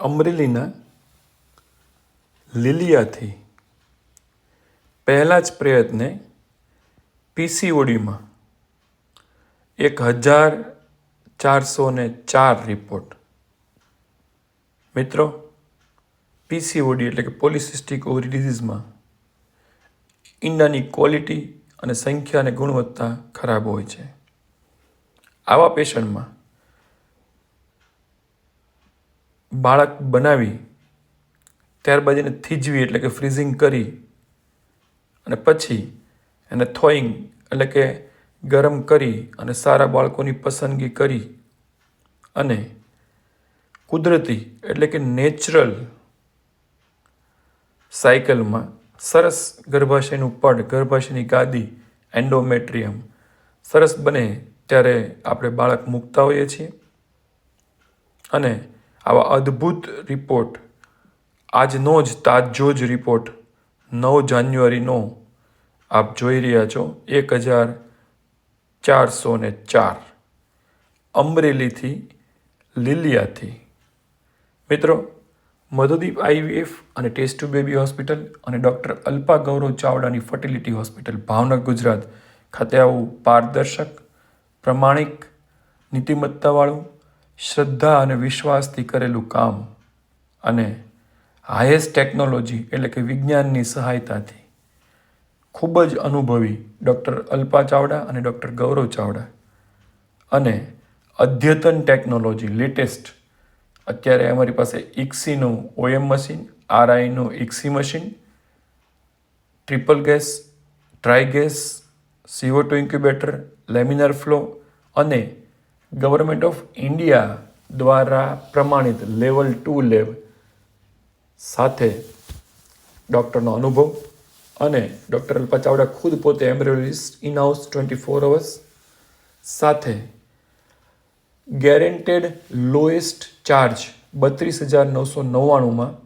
અમરેલીના લીલિયાથી પહેલા જ પ્રયત્ને પીસીઓડીમાં એક હજાર ચારસો ને ચાર રિપોર્ટ મિત્રો, પીસીઓડી એટલે કે પોલિસિસ્ટિક ઓવરી ડિઝીઝમાં ઈંડાની ક્વોલિટી અને સંખ્યા અને ગુણવત્તા ખરાબ હોય છે. આવા પેશન્ટમાં બાળક બનાવી, ત્યારબાદ એને થીજવી, એટલે કે ફ્રીઝિંગ કરી અને પછી એને થોઈંગ એટલે કે ગરમ કરી અને સારા બાળકોની પસંદગી કરી અને કુદરતી, એટલે કે નેચરલ સાયકલમાં સરસ ગર્ભાશયનું પડ, ગર્ભાશયની ગાદી એન્ડોમેટ્રિયમ સરસ બને ત્યારે આપણે બાળક મૂકતા હોઈએ છીએ અને આવા અદ્ભુત રિપોર્ટ આજનો જ તાજો જ રિપોર્ટ નવ જાન્યુઆરીનો આપ જોઈ રહ્યા છો એક હજાર ચારસો ને ચાર. અમરેલીથી લીલિયાથી. મિત્રો, મધુદીપ આઈવીએફ અને ટેસ્ટ ટુ બેબી હોસ્પિટલ અને ડૉક્ટર અલ્પા ગૌરવ ચાવડાની ફર્ટિલિટી હોસ્પિટલ, ભાવનગર, ગુજરાત ખાતે આવું પારદર્શક, પ્રમાણિક, નીતિમત્તાવાળું શ્રદ્ધા અને વિશ્વાસથી કરેલું કામ અને હાયેસ્ટ ટેકનોલોજી એટલે કે વિજ્ઞાનની સહાયતાથી ખૂબ જ અનુભવી ડૉક્ટર અલ્પા ચાવડા અને ડૉક્ટર ગૌરવ ચાવડા અને અદ્યતન ટેકનોલોજી લેટેસ્ટ અત્યારે અમારી પાસે ઇક્સીનું OM machine આરઆઈનું ICSI machine triple gas tri gas CO two incubator laminar flow અને ગવર્મેન્ટ ઓફ ઇન્ડિયા દ્વારા પ્રમાણિત લેવલ ટુ લેબ સાથે ડૉક્ટરનો અનુભવ અને ડૉક્ટર અલ્પા ચાવડા ખુદ પોતે embryologist in house twenty four hours સાથે ગેરેન્ટેડ લોએસ્ટ ચાર્જ બત્રીસ હજાર નવસો નવ્વાણુંમાં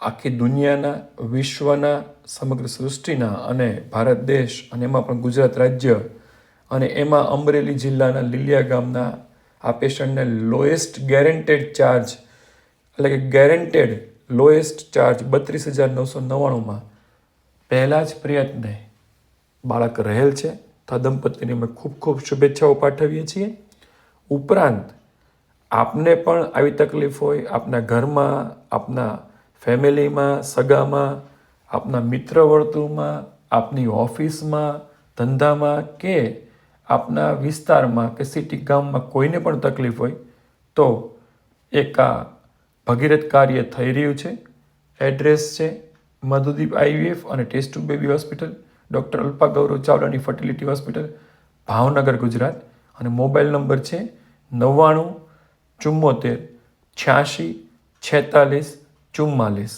આખી દુનિયાના વિશ્વના સમગ્ર સૃષ્ટિના અને ભારત દેશ અને એમાં પણ ગુજરાત રાજ્ય અને એમાં અમરેલી જિલ્લાના લીલિયા ગામના આ પેશન્ટને લોએસ્ટ ગેરેન્ટેડ ચાર્જ, એટલે કે ગેરેન્ટેડ લોએસ્ટ ચાર્જ બત્રીસ હજાર નવસો નવ્વાણુંમાં પહેલાં જ પ્રયત્ને બાળક રહેલ છે. તો દંપતીને અમે ખૂબ ખૂબ શુભેચ્છાઓ પાઠવીએ છીએ. ઉપરાંત આપને પણ આવી તકલીફ હોય, આપના ઘરમાં, આપના ફેમિલીમાં, સગામાં, આપના મિત્ર વર્તુળમાં, આપની ઓફિસમાં, ધંધામાં કે આપના વિસ્તારમાં કે સિટી ગામમાં કોઈને પણ તકલીફ હોય, તો એક આ ભગીરથ કાર્ય થઈ રહ્યું છે. એડ્રેસ છે મધુદીપ આઈવીએફ અને test baby hospital doctor Alpa Gaurav ચાવડાની fertility hospital Bhavnagar, Gujarat. અને મોબાઈલ નંબર છે નવ્વાણું ચુમ્મોતેર છ્યાસી છેતાલીસ ચુમ્માલીસ